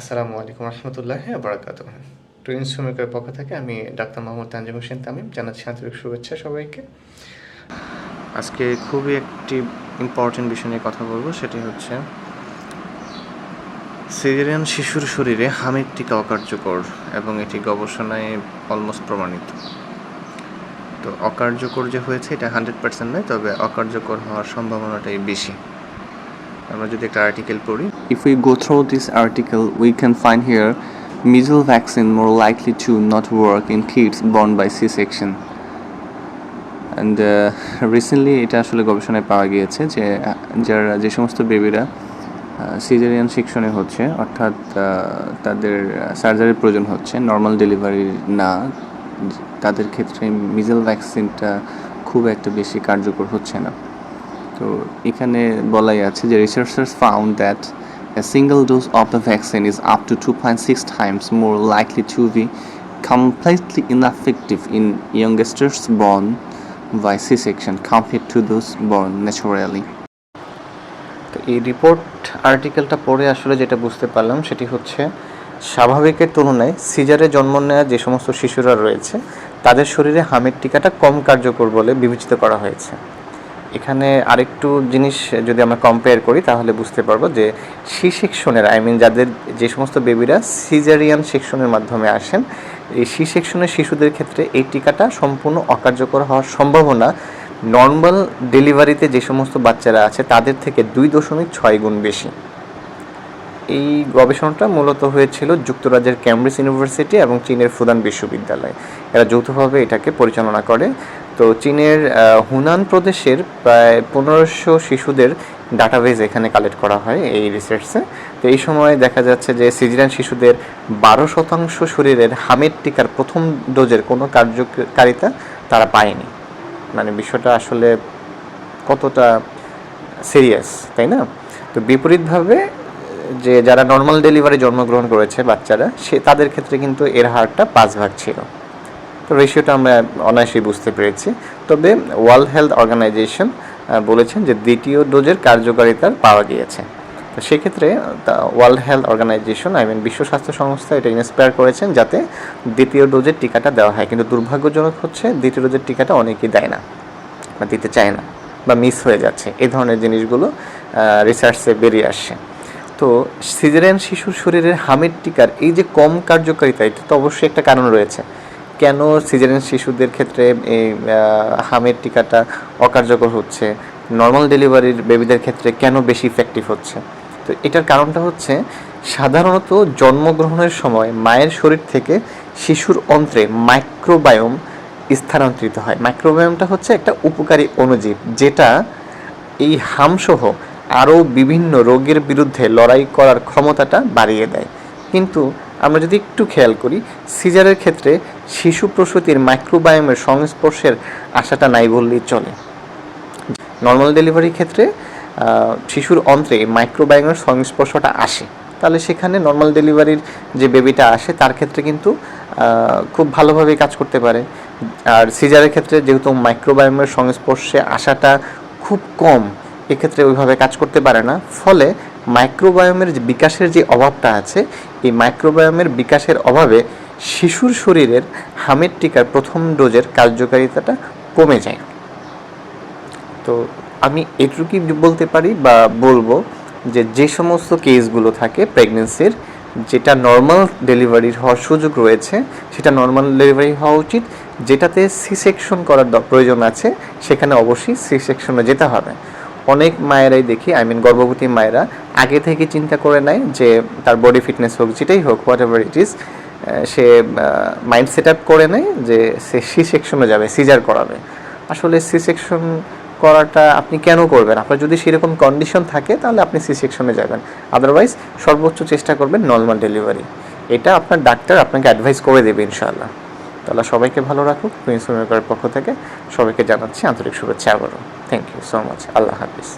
আসসালামু আলাইকুম রহমতুল্লাহ বারাকাত টুইন শ্রমিকের পক্ষ থেকে আমি ডাক্তার মোহাম্মদ তানজিম হোসেন তামিম জানাচ্ছি আন্তরিক শুভেচ্ছা সবাইকে। আজকে খুবই একটি ইম্পর্টেন্ট বিষয় নিয়ে কথা বলব, সেটি হচ্ছে সিজেরিয়ান শিশুর শরীরে হামির টিকা অকার্যকর এবং এটি গবেষণায় অলমোস্ট প্রমাণিত। তো অকার্যকর যে হয়েছে, এটা হান্ড্রেড পার্সেন্ট নয়, তবে অকার্যকর হওয়ার সম্ভাবনাটাই বেশি। আমরা যদি একটা আর্টিকেল পড়ি। If we go through this article, we can find here measles vaccine more likely to not work in kids born by C section and recently এটা আসলে গবেষণায় পাওয়া গিয়েছে যে যারা যে সমস্ত বেবিরা সিজারিয়ান সেকশনে হচ্ছে অর্থাৎ তাদের সার্জারির প্রয়োজন হচ্ছে নর্মাল ডেলিভারি না তাদের ক্ষেত্রে মিজেল ভ্যাকসিনটা খুব একটা বেশি কার্যকর হচ্ছে না। তো এখানে বলাই আছে যে researchers found that a single dose of the vaccine is up to 2.6 times more likely to be completely ineffective in youngsters born by C-section compared to those born naturally. তো এই রিপোর্ট আর্টিকেলটা পড়ে আসলে যেটা বুঝতে পারলাম সেটি হচ্ছে স্বাভাবিকের তুলনায় সিজারে জন্ম নেওয়া যে সমস্ত শিশুরা রয়েছে তাদের শরীরে হামের টিকাটা কম কার্যকর বলে বিবেচিত করা হয়েছে এখানে আরেকটু জিনিস যদি আমরা কম্পেয়ার করি, তাহলে বুঝতে পারব যে সি সেকশনের আই মিন যাদের যে সমস্ত বেবিরা সিজারিয়ান সেকশনের মাধ্যমে আসেন, এই সি সেকশনের শিশুদের ক্ষেত্রে এই টিকাটা সম্পূর্ণ অকার্যকর হওয়ার সম্ভাবনা। নর্মাল ডেলিভারিতে যে সমস্ত বাচ্চারা আছে, তাদের থেকে দুই দশমিক ছয় গুণ বেশি। এই গবেষণাটা মূলত হয়েছিল যুক্তরাজ্যের ক্যামব্রিজ ইউনিভার্সিটি এবং চীনের ফুদান বিশ্ববিদ্যালয়। এরা যৌথভাবে এটাকে পরিচালনা করে। তো চীনের হুনান প্রদেশের প্রায় পনেরোশো শিশুদের ডাটাবেজ এখানে কালেক্ট করা হয় এই রিসার্চে তো এই সময় দেখা যাচ্ছে যে সিজিরান শিশুদের বারো শতাংশ শরীরের হামের টিকার প্রথম ডোজের কোনো কার্যকারিতা তারা পায়নি। মানে বিষয়টা আসলে কতটা সিরিয়াস তাই না? তো বিপরীতভাবে, যে যারা নর্মাল ডেলিভারি জন্মগ্রহণ করেছে বাচ্চারা, সে তাদের ক্ষেত্রে কিন্তু এর হারটা পাঁচ ভাগ ছিল। তো রেশিওটা আমরা অনায়াসেই বুঝতে পেরেছি। তবে ওয়ার্ল্ড হেলথ অর্গানাইজেশন বলেছেন যে দ্বিতীয় ডোজের কার্যকারিতা পাওয়া গিয়েছে। তো সেক্ষেত্রে World Health Organization I mean বিশ্ব স্বাস্থ্য সংস্থা এটা ইন্সপায়ার করেছেন যাতে দ্বিতীয় ডোজের টিকাটা দেওয়া হয়। কিন্তু দুর্ভাগ্যজনক হচ্ছে, দ্বিতীয় ডোজের টিকাটা অনেকেই দেয় না বা দিতে চায় না বা মিস হয়ে যাচ্ছে। এই ধরনের জিনিসগুলো রিসার্চে বেরিয়ে আসছে। তো সিজারিয়ান শিশুর শরীরের হামের টিকার এই যে কম কার্যকারিতা, এটা তো অবশ্যই একটা কারণ রয়েছে। কেন সিজারিয়ান শিশুদের ক্ষেত্রে এই হামের টিকাটা অকার্যকর হচ্ছে? নর্মাল ডেলিভারির বেবিদের ক্ষেত্রে কেন বেশি ইফেক্টিভ হচ্ছে? তো এটার কারণটা হচ্ছে, সাধারণত জন্মগ্রহণের সময় মায়ের শরীর থেকে শিশুর অন্ত্রে মাইক্রোবায়োম স্থানান্তরিত হয়। মাইক্রোবায়োমটা হচ্ছে একটা উপকারী অণুজীব, যেটা এই হামসহ আরও বিভিন্ন রোগের বিরুদ্ধে লড়াই করার ক্ষমতাটা বাড়িয়ে দেয়। কিন্তু আমরা যদি একটু খেয়াল করি, সিজারের ক্ষেত্রে শিশু প্রসূতির মাইক্রোবায়োমের সংস্পর্শের আশাটা নাই বললেই চলে। নর্মাল ডেলিভারির ক্ষেত্রে শিশুর অন্ত্রে মাইক্রোবায়োমের সংস্পর্শটা আসে। তাহলে সেখানে নর্মাল ডেলিভারির যে বেবিটা আসে, তার ক্ষেত্রে কিন্তু খুব ভালোভাবে কাজ করতে পারে। আর সিজারের ক্ষেত্রে যেহেতু মাইক্রোবায়োমের সংস্পর্শে আসাটা খুব কম, এক্ষেত্রে ওইভাবে কাজ করতে পারে না। ফলে মাইক্রোবায়োমের বিকাশের যে অভাবটা আছে, এই মাইক্রোবায়োমের বিকাশের অভাবে শিশুর শরীরের হামের টিকার প্রথম ডোজের কার্যকারিতাটা কমে যায়। তো আমি এটুকুই বলতে পারি বা বলব যে যে সমস্ত কেসগুলো থাকে প্রেগনেন্সির, যেটা নর্মাল ডেলিভারির হওয়ার সুযোগ রয়েছে, সেটা নর্মাল ডেলিভারি হওয়া উচিত, যেটাতে সি সেকশন করার প্রয়োজন আছে, সেখানে অবশ্যই সি সেকশনে যেতে হবে। অনেক মায়েরাই দেখি আই মিন গর্ভবতী মায়েরা আগে থেকে চিন্তা করে নেয় যে তার বডি ফিটনেস হোক, যেটাই হোক হোয়াট এভার ইট ইজ সে মাইন্ড সেট আপ করে নেয় যে সে সি সেকশনে যাবে সিজার করাবে। আসলে সি সেকশন করাটা আপনি কেন করবেন? আপনার যদি সেরকম কন্ডিশন থাকে, তাহলে আপনি সি সেকশনে যাবেন। আদারওয়াইজ সর্বোচ্চ চেষ্টা করবেন নর্মাল ডেলিভারি এটা আপনার ডাক্তার আপনাকে অ্যাডভাইস করে দেবে, ইনশাআল্লাহ। তাহলে সবাইকে ভালো রাখুক প্রিন্স পক্ষ থেকে সবাইকে জানাচ্ছি আন্তরিক শুভেচ্ছা আবারও। থ্যাংক ইউ সো মাচ আল্লাহ হাফিজ।